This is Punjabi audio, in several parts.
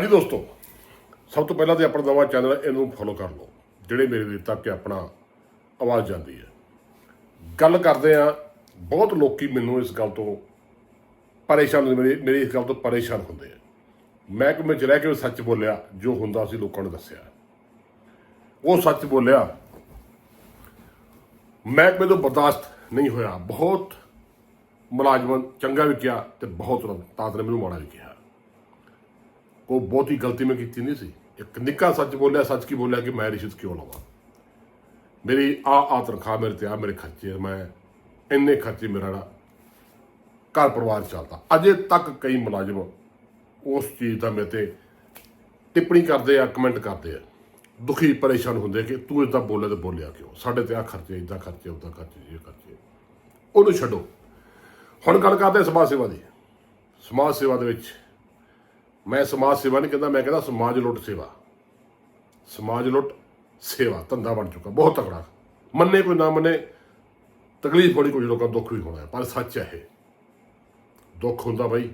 ਜੀ ਦੋਸਤੋ, ਸਭ ਤੋਂ ਪਹਿਲਾਂ ਤੇ ਆਪਣਾ ਨਵਾਂ ਚੈਨਲ ਇਹਨੂੰ ਫੋਲੋ ਕਰ ਲਓ, ਜਿਹੜੇ ਮੇਰੇ ਵੀਰ ਤੱਕ ਆਪਣਾ ਆਵਾਜ਼ ਜਾਂਦੀ ਹੈ। ਗੱਲ ਕਰਦੇ ਆ ਬਹੁਤ ਲੋਕੀ ਮੈਨੂੰ ਇਸ ਗੱਲ ਤੋਂ ਪਰੇਸ਼ਾਨ ਹੁੰਦੇ ਮੇਰੀ ਮੇਰੀ ਇਸ ਗੱਲ ਤੋਂ ਪਰੇਸ਼ਾਨ ਹੁੰਦੇ ਆ। ਮੈਂ ਕਿ ਮੈਂ ਚ ਰਹਿ ਕੇ ਸੱਚ ਬੋਲਿਆ, ਜੋ ਹੁੰਦਾ ਸੀ ਲੋਕਾਂ ਨੂੰ ਦੱਸਿਆ। ਉਹ ਸੱਚ ਬੋਲਿਆ ਮੈਂ ਤੋਂ ਬਰਦਾਸ਼ਤ ਨਹੀਂ ਹੋਇਆ। ਬਹੁਤ ਮੁਲਾਜ਼ਮ ਚੰਗਾ ਵੀ ਕਿਹਾ ਤੇ ਬਹੁਤ ਤਾਤ ਨੇ ਮੈਨੂੰ ਮਾੜਾ ਵੀ ਕਿਹਾ। ਕੋਈ ਬਹੁਤੀ ਗਲਤੀ ਮੈਂ ਕੀਤੀ ਨਹੀਂ ਸੀ। ਇੱਕ ਨਿੱਕਾ ਸੱਚ ਬੋਲਿਆ, ਸੱਚ ਕੀ ਬੋਲਿਆ ਕਿ ਮੈਂ ਰਿਸ਼ਵਤ ਕਿਉਂ ਲਵਾਂ? ਮੇਰੀ ਆ ਆ ਤਨਖਾਹ ਮੇਰੇ ਤੇ ਆ, ਮੇਰੇ ਖਰਚੇ ਮੈਂ ਇੰਨੇ ਖਰਚੇ ਮੇਰਾ ਘਰ ਪਰਿਵਾਰ ਚੱਲਦਾ। ਅਜੇ ਤੱਕ ਕਈ ਮੁਲਾਜ਼ਮ ਉਸ ਚੀਜ਼ ਦਾ ਮੇਰੇ ਤੇ ਟਿੱਪਣੀ ਕਰਦੇ ਆ, ਕਮੈਂਟ ਕਰਦੇ ਆ। ਦੁਖੀ, ਪਰੇਸ਼ਾਨ ਹੁੰਦੇ ਕਿ ਤੂੰ ਇਦਾਂ ਬੋਲੇ ਤੇ ਬੋਲਿਆ ਕਿਉਂ? ਸਾਡੇ ਤੇ ਆ ਖਰਚੇ ਇਦਾਂ ਖਰਚੇ ਉਦਾਂ ਖਰਚੇ, ਇਹ ਖਰਚੇ। ਉਹਨੂੰ ਛੱਡੋ। ਹੁਣ ਗੱਲ ਕਰਦੇ ਸਮਾਜ ਸੇਵਾ ਦੀ। ਸਮਾਜ ਸੇਵਾ ਦੇ ਵਿੱਚ ਮੈਂ ਸਮਾਜ ਸੇਵਾ ਨਹੀਂ ਕਹਿੰਦਾ, ਮੈਂ ਕਹਿੰਦਾ ਸਮਾਜ ਲੁੱਟ ਸੇਵਾ। ਸਮਾਜ ਲੁੱਟ ਸੇਵਾ, ਧੰਦਾ ਬਣ ਚੁੱਕਾ, ਬਹੁਤ ਤਕੜਾ। ਮੰਨੇ ਕੋਈ ਨਾ ਮੰਨੇ, ਤਕਲੀਫ ਹੋਣੀ ਕੁਝ ਲੋਕਾਂ ਨੂੰ ਦੁੱਖ ਵੀ ਹੋਣਾ ਪਰ ਸੱਚ ਹੈ ਇਹ। ਦੁੱਖ ਹੁੰਦਾ ਬਾਈ,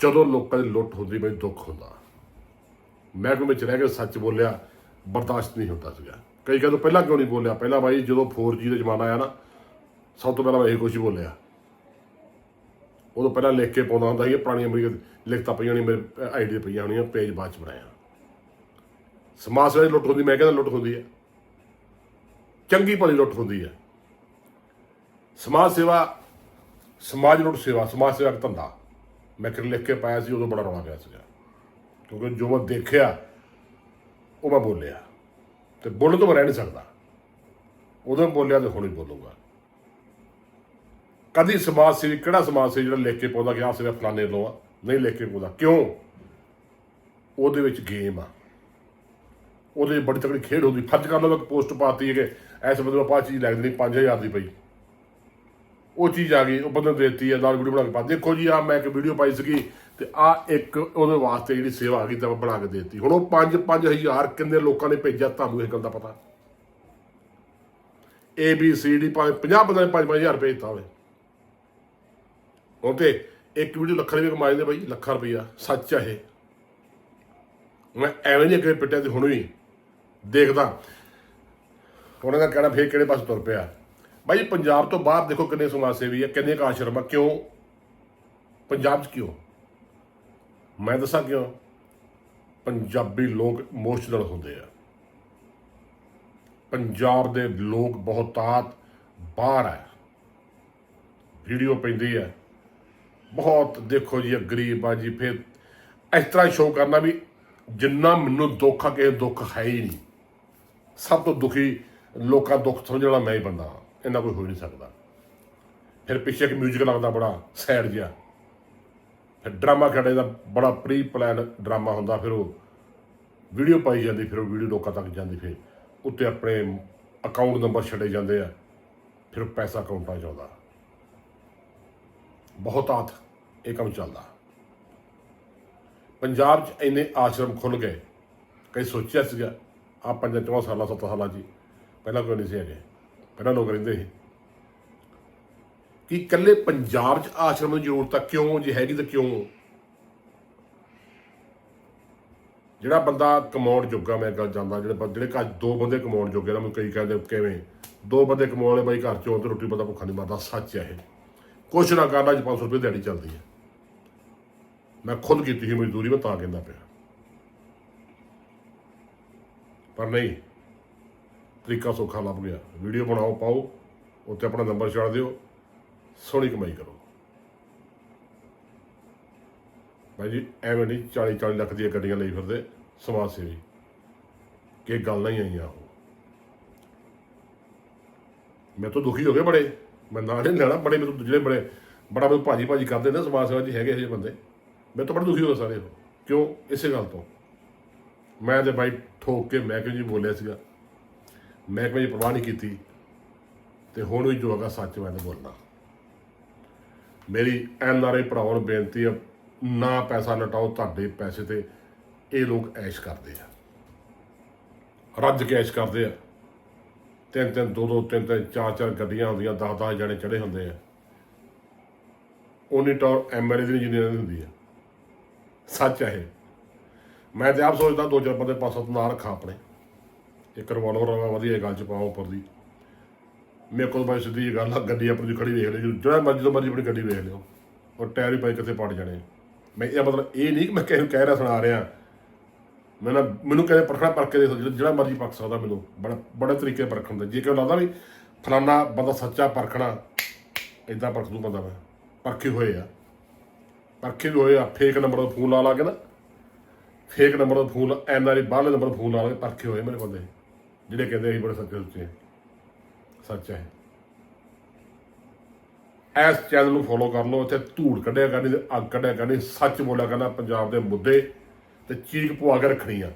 ਜਦੋਂ ਲੋਕਾਂ ਦੀ ਲੁੱਟ ਹੁੰਦੀ ਬਈ, ਦੁੱਖ ਹੁੰਦਾ। ਮੈਂ ਕੋਈ ਵਿੱਚ ਰਹਿ ਕੇ ਸੱਚ ਬੋਲਿਆ, ਬਰਦਾਸ਼ਤ ਨਹੀਂ ਹੁੰਦਾ ਸੀਗਾ। ਕਈ ਕਹਿੰਦੇ ਪਹਿਲਾਂ ਕਿਉਂ ਨਹੀਂ ਬੋਲਿਆ? ਪਹਿਲਾਂ ਬਾਈ ਜਦੋਂ 4G ਦਾ ਜ਼ਮਾਨਾ ਆਇਆ ਨਾ, ਸਭ ਤੋਂ ਪਹਿਲਾਂ ਮੈਂ ਇਹ ਕੁਛ ਬੋਲਿਆ। ਉਦੋਂ ਪਹਿਲਾਂ ਲਿਖ ਕੇ ਪਾਉਂਦਾ ਹੁੰਦਾ ਸੀ ਇਹ ਪੁਰਾਣੀਆਂ ਮੇਰੀਆਂ ਲਿਖਤਾਂ ਪਈਆਂ ਨੇ ਮੇਰੇ ਆਈਡੀ ਤੇ ਪਈਆਂ ਹੋਣੀਆਂ ਪੇਜ ਬਾਅਦ ਚ ਬਣਾਇਆ। ਸਮਾਜ ਸੇਵਾ ਦੀ ਲੁੱਟ ਹੁੰਦੀ, ਮੈਂ ਕਹਿੰਦਾ ਲੁੱਟ ਹੁੰਦੀ ਹੈ ਚੰਗੀ ਭਲੀ ਲੁੱਟ ਹੁੰਦੀ ਹੈ ਸਮਾਜ ਸੇਵਾ, ਸਮਾਜ ਲੁੱਟ ਸੇਵਾ, ਸਮਾਜ ਸੇਵਾ ਦਾ ਧੰਦਾ। ਮੈਂ ਕਿ ਲਿਖ ਕੇ ਪਾਇਆ ਸੀ, ਉਦੋਂ ਬੜਾ ਰੌਲਾ ਪਿਆ ਸੀਗਾ। ਕਿਉਂਕਿ ਜੋ ਮੈਂ ਦੇਖਿਆ, ਉਹ ਮੈਂ ਬੋਲਿਆ। ਤੇ ਬੋਲਣ ਤੋਂ ਮੈਂ ਰਹਿ ਨਹੀਂ ਸਕਦਾ। ਉਦੋਂ ਬੋਲਿਆ ਤੇ ਹੁਣ ਵੀ ਬੋਲੂਗਾ। ਕਦੀ ਸਮਾਜ ਸੇਵੀ, ਕਿਹੜਾ ਸਮਾਜ ਸੇਵੀ ਜਿਹੜਾ ਲਿਖ ਕੇ ਪਾਉਂਦਾ ਕਿ ਆਹ ਸੇਵਾ ਫਲਾਣੇ ਲੋ ਆ? ਨਹੀਂ ਲੈ ਕੇ ਪਾਉਂਦਾ ਕਿਉਂ? ਉਹਦੇ ਵਿੱਚ ਗੇਮ ਆ। ਉਹਦੇ 'ਚ ਬੜੀ ਤਕੜੀ ਖੇਡ ਹੁੰਦੀ। ਫਰਜ਼ ਕਰ ਲਓ ਇੱਕ ਪੋਸਟ ਪਾਤੀ ਹੈ ਕਿ ਐਸ ਬੰਦੇ ਨੂੰ ਆਪਾਂ ਆਹ ਚੀਜ਼ ਲੈ ਦੇਣੀ 5000 ਦੀ ਪਈ। ਉਹ ਚੀਜ਼ ਆ ਗਈ, ਉਹ ਬੰਦੇ ਨੂੰ ਦੇਤੀ ਹੈ ਨਾਲ ਵੀਡੀਓ ਬਣਾ ਕੇ ਪਾ ਦੇਖੋ ਜੀ ਆ ਮੈਂ ਇੱਕ ਵੀਡੀਓ ਪਾਈ ਸੀਗੀ ਤੇ ਆ ਇੱਕ ਉਹਦੇ ਵਾਸਤੇ ਜਿਹੜੀ ਸੇਵਾ ਆ ਗਈ, ਤਾਂ ਬਣਾ ਕੇ ਦੇਤੀ। ਹੁਣ ਉਹ 5 5000 ਕਿੰਨੇ ਲੋਕਾਂ ਨੇ ਭੇਜਿਆ, ਤੁਹਾਨੂੰ ਇਹ ਗੱਲ ਦਾ ਪਤਾ? ਏ ਬੀ ਸੀ ਡੀ ਭਾਵੇਂ 50 ਬੰਦੇ ਨੇ 5 5000 ਭੇਜਤਾ ਹੋਵੇ। ਉਹ ਤੇ ਇੱਕ ਵੀਡੀਓ ਲੱਖਾਂ ਰੁਪਏ ਕਮਾਏ ਨੇ ਬਾਈ, ਲੱਖਾਂ ਰੁਪਈਆ ਸੱਚ ਆ ਇਹ। ਮੈਂ ਐਵੇਂ ਨਹੀਂ ਅੱਗੇ ਪਿੱਟਿਆ ਤੇ ਹੁਣ ਵੀ ਦੇਖਦਾ। ਉਹਨਾਂ ਦਾ ਕਹਿਣਾ ਫੇਰ ਕਿਹੜੇ ਪਾਸੇ ਤੁਰ ਪਿਆ। ਬਾਈ, ਪੰਜਾਬ ਤੋਂ ਬਾਹਰ ਦੇਖੋ ਕਿੰਨੇ ਸਮਾਜ ਸੇਵੀ ਆ, ਕਿੰਨੇ ਕਾ ਆਸ਼ਰਮ ਆ, ਕਿਉਂ? ਪੰਜਾਬ 'ਚ ਕਿਉਂ? ਮੈਂ ਦੱਸਾਂ ਕਿਉਂ? ਪੰਜਾਬੀ ਲੋਕ ਇਮੋਸ਼ਨਲ ਹੁੰਦੇ ਆ। ਪੰਜਾਬ ਦੇ ਲੋਕ ਬਹੁਤਾਤ ਬਾਹਰ ਹੈ ਵੀਡੀਓ ਪੈਂਦੀ ਹੈ ਬਹੁਤ ਦੇਖੋ ਜੀ ਗਰੀਬ ਆ ਜੀ, ਫਿਰ ਇਸ ਤਰ੍ਹਾਂ ਸ਼ੋਅ ਕਰਨਾ ਵੀ ਜਿੰਨਾ ਮੈਨੂੰ ਦੁੱਖ ਆ ਕਿਸੇ ਦੁੱਖ ਹੈ ਹੀ ਨਹੀਂ। ਸਭ ਤੋਂ ਦੁਖੀ ਲੋਕਾਂ ਦੁੱਖ ਸਮਝਣ ਵਾਲਾ ਮੈਂ ਹੀ ਬੰਦਾ ਇੰਨਾ ਕੋਈ ਹੋ ਹੀ ਨਹੀਂ ਸਕਦਾ। ਫਿਰ ਪਿੱਛੇ ਇੱਕ ਮਿਊਜ਼ਿਕ ਲੱਗਦਾ ਬੜਾ, ਸੈਡ ਜਿਹਾ। ਫਿਰ ਡਰਾਮਾ ਖੜੇ ਦਾ ਬੜਾ ਪ੍ਰੀ ਪਲਾਨ ਡਰਾਮਾ ਹੁੰਦਾ, ਫਿਰ ਉਹ ਵੀਡੀਓ ਪਾਈ ਜਾਂਦੀ, ਫਿਰ ਉਹ ਵੀਡੀਓ ਲੋਕਾਂ ਤੱਕ ਜਾਂਦੀ, ਫਿਰ ਉੱਤੇ ਆਪਣੇ ਅਕਾਊਂਟ ਨੰਬਰ ਛੱਡੇ ਜਾਂਦੇ ਆ, ਫਿਰ ਪੈਸਾ ਅਕਾਊਂਟਾਂ 'ਚ ਆਉਂਦਾ ਬਹੁਤ ਆਤ ਇਹ ਕੰਮ ਚੱਲਦਾ। ਪੰਜਾਬ 'ਚ ਇੰਨੇ ਆਸ਼ਰਮ ਖੁੱਲ ਗਏ। ਕਈ ਸੋਚਿਆ ਸੀਗਾ ਆ ਪੰਜਾਂ ਚੌਂ ਸਾਲਾਂ, ਸੱਤ ਸਾਲਾਂ 'ਚ ਪਹਿਲਾਂ ਕੋਈ ਨਹੀਂ ਸੀ ਹੈਗੇ। ਪਹਿਲਾਂ ਲੋਕ ਰਹਿੰਦੇ ਸੀ। ਕਿ ਇਕੱਲੇ ਪੰਜਾਬ 'ਚ ਆਸ਼ਰਮ ਦੀ ਜ਼ਰੂਰਤ ਆ ਕਿਉਂ ਜੇ ਹੈਗੀ ਤਾਂ ਕਿਉਂ? ਜਿਹੜਾ ਬੰਦਾ ਕਮਾਉਣ ਜੋਗਾ, ਮੈਂ ਗੱਲ ਜਾਂਦਾ ਜਿਹੜੇ ਜਿਹੜੇ ਘਰ ਦੋ ਬੰਦੇ ਕਮਾਉਣ ਜੋਗੇ ਨਾ ਮੈਨੂੰ ਕਈ ਕਹਿੰਦੇ ਕਿਵੇਂ? ਦੋ ਬੰਦੇ ਕਮਾਉਣ ਵਾਲੇ ਬਾਈ ਘਰ ਚੋਂ ਤੇ ਰੋਟੀ ਪਤਾ ਭੁੱਖਾ ਨਹੀਂ ਮਰਦਾ, ਸੱਚ ਹੈ ਇਹ। ਕੁਛ ਨਾ ਕਰਨਾ, ਅੱਜ 500 ਰੁਪਏ ਦਿਹਾੜੀ ਚੱਲਦੀ ਹੈ। ਮੈਂ ਖੁਦ ਕੀਤੀ ਸੀ ਮਜ਼ਦੂਰੀ, ਮੈਂ ਤਾਂ ਕਹਿੰਦਾ ਪਿਆ। ਪਰ ਨਹੀਂ, ਤਰੀਕਾ ਸੌਖਾ ਲੱਭ ਗਿਆ। ਵੀਡੀਓ ਬਣਾਓ, ਪਾਓ ਉੱਤੇ ਆਪਣਾ ਨੰਬਰ ਛੱਡ ਦਿਓ, ਸੋਹਣੀ ਕਮਾਈ ਕਰੋ। ਭਾਈ ਜੀ, ਐਵੇਂ ਨਹੀਂ 40 40 ਲੱਖ ਦੀਆਂ ਗੱਡੀਆਂ ਲਈ ਫਿਰਦੇ, ਸਮਾਜ ਸੇਵੀ। ਕਿ ਗੱਲ ਨਹੀਂ ਆਈਆਂ ਉਹ। ਮੈਂ ਤਾਂ ਦੁਖੀ ਹੋ ਗਿਆ ਬੜੇ। ਮੈਂ ਨਾਲ ਨਹੀਂ ਲੈਣਾ, ਬੜੇ ਮੈਨੂੰ ਜਿਹੜੇ ਬੜੇ। ਬੜਾ ਮੈਨੂੰ ਭਾਜੀ ਭਾਜੀ ਕਰਦੇ ਨੇ, ਸਮਾਜ ਸੇਵਾ 'ਚ ਹੈਗੇ ਇਹ ਜਿਹੇ ਬੰਦੇ। ਮੈਂ ਤਾਂ ਬੜਾ ਦੁਖੀ ਹੋਇਆ ਸਾਰੇ ਕਿਉਂ? ਇਸੇ ਗੱਲ ਤੋਂ। ਮੈਂ ਤੇ ਬਾਈ ਠੋਕ ਕੇ ਮੈਂ ਕਿਉਂ ਜੀ ਬੋਲਿਆ ਸੀਗਾ। ਮੈਂ ਕੋਈ ਪਰਵਾਹ ਨਹੀਂ ਕੀਤੀ। ਤੇ ਹੁਣ ਵੀ ਜੋ ਹੈਗਾ ਸੱਚ ਮੈਂ ਤਾਂ ਬੋਲਣਾ ਮੇਰੀ ਐਨ ਆਰ ਆਈ ਭਰਾਵਾਂ ਨੂੰ ਬੇਨਤੀ ਹੈ ਨਾ ਪੈਸਾ ਲਟਾਓ, ਤੁਹਾਡੇ ਪੈਸੇ ਤੇ ਇਹ ਲੋਕ ਐਸ਼ ਕਰਦੇ ਆ। ਰੱਜ ਕੇ ਐਸ਼ ਕਰਦੇ ਆ। ਤਿੰਨ ਤਿੰਨ, ਦੋ ਦੋ, ਤਿੰਨ ਤਿੰਨ, ਚਾਰ ਚਾਰ ਗੱਡੀਆਂ ਹੁੰਦੀਆਂ 10 10 ਜਣੇ ਚੜੇ ਹੁੰਦੇ ਆ। ਉਨੀ ਟੌਰ ਐਮਐਲਏ ਦੀ ਜਿੰਨੀ ਹੁੰਦੀ ਆ। ਸੱਚ ਹੈ ਇਹ। ਮੈਂ ਤੇ ਆਪ ਸੋਚਦਾ ਦੋ ਚਾਰ ਬੰਦੇ ਪਾਸੋਂ ਨਾ ਰੱਖਾਂ ਆਪਣੇ। ਇੱਕ ਰਿਵਾਲਵਰ ਆ, ਵਧੀਆ ਗੱਲ ਚ ਪਾਵਾਂ ਉੱਪਰ ਦੀ। ਮੇਰੇ ਕੋਲ ਬਾਈ ਸਿੱਧੀ ਜਿਹੀ ਗੱਲ ਆ, ਗੱਡੀ ਆਪਣੀ ਦੀ ਖੜੀ ਵੇਖ ਲਿਓ ਜਿਹੜਾ ਮਰਜ਼ੀ ਤੋਂ ਮਰਜ਼ੀ ਆਪਣੀ ਗੱਡੀ ਵੇਖ ਲਿਓ। ਔਰ ਟਾਇਰ ਹੀ ਪਏ ਕਿੱਥੇ ਪੜ ਜਾਣੇ। ਮੈਂ ਇਹ ਮਤਲਬ ਇਹ ਨਹੀਂ ਕਿ ਮੈਂ ਕਿਸੇ ਨੂੰ ਕਹਿ ਰਿਹਾ, ਸੁਣਾ ਰਿਹਾ। ਮੈਂ ਨਾ, ਮੈਨੂੰ ਕਹਿੰਦੇ ਪਰਖਣਾ ਪਰਖ ਕੇ ਦੇਖੋ ਜਿਹੜਾ ਮਰਜ਼ੀ ਪਰਖ ਸਕਦਾ ਮੈਨੂੰ। ਬੜਾ, ਬੜੇ ਤਰੀਕੇ ਪਰਖਣ ਦਾ। ਜੇ ਕਿ ਲੱਗਦਾ ਵੀ ਫਲਾਨਾ ਬੰਦਾ ਸੱਚਾ ਪਰਖਣਾ ਇਦਾਂ ਪਰਖ ਦੂ ਬੰਦਾ ਮੈਂ। ਪਰਖੇ ਹੋਏ ਆ। ਪਰਖੇ ਵੀ ਹੋਏ ਆ ਫੇਕ ਨੰਬਰ ਦਾ ਫੋਨ ਲਾ ਲਾ ਕੇ ਨਾ। ਫੇਕ ਨੰਬਰ ਦਾ ਫੋਨ ਐਨ ਬਾਹਰਲੇ ਨੰਬਰ ਦਾ ਫੋਨ ਲਾ ਲਾ ਕੇ ਪਰਖੇ ਹੋਏ ਮੇਰੇ ਬੰਦੇ। ਜਿਹੜੇ ਕਹਿੰਦੇ ਅਸੀਂ ਬੜੇ ਸੱਚੇ ਸੁੱਚੇ ਸੱਚ ਹੈ। ਇਸ ਚੈਨਲ ਨੂੰ ਫੋਲੋ ਕਰ ਲਓ, ਇੱਥੇ ਧੂੜ ਕੱਢਿਆ ਕਰਨੀ ਤੇ ਅੱਗ ਕੱਢਿਆ ਕਰਨੀ, ਸੱਚ ਬੋਲਿਆ ਕਰਨਾ ਪੰਜਾਬ ਦੇ ਮੁੱਦੇ ਤੇ ਚੀਕ ਪਵਾ ਕੇ ਰੱਖਣੀ ਆ।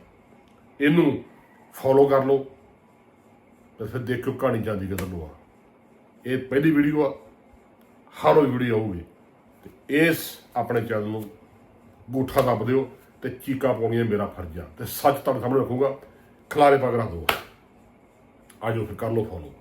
ਇਹਨੂੰ ਫੋਲੋ ਕਰ ਲਓ ਤੇ ਫਿਰ ਦੇਖਿਓ ਕਹਾਣੀ ਜਾਂਦੀ ਕਿੱਧਰ ਨੂੰ ਆ। ਇਹ ਪਹਿਲੀ ਵੀਡੀਓ ਆ, ਹਰ ਰੋਜ਼ ਵੀਡੀਓ ਆਊਗੀ। ਤੇ ਇਸ ਆਪਣੇ ਚੈਨਲ ਨੂੰ ਗੂਠਾ ਦੱਬ ਦਿਓ ਤੇ ਚੀਕਾਂ ਪਾਉਣੀਆਂ ਮੇਰਾ ਫਰਜ਼ ਆ। ਤੇ ਸੱਚ ਤੁਹਾਡੇ ਸਾਹਮਣੇ ਰੱਖੂਗਾ। ਖਲਾਰੇ ਪਾ ਕੇ ਰੱਖ ਦਿਓ ਆਜੋ ਫਿਰ ਕਰ ਲਓ ਫੋਲੋ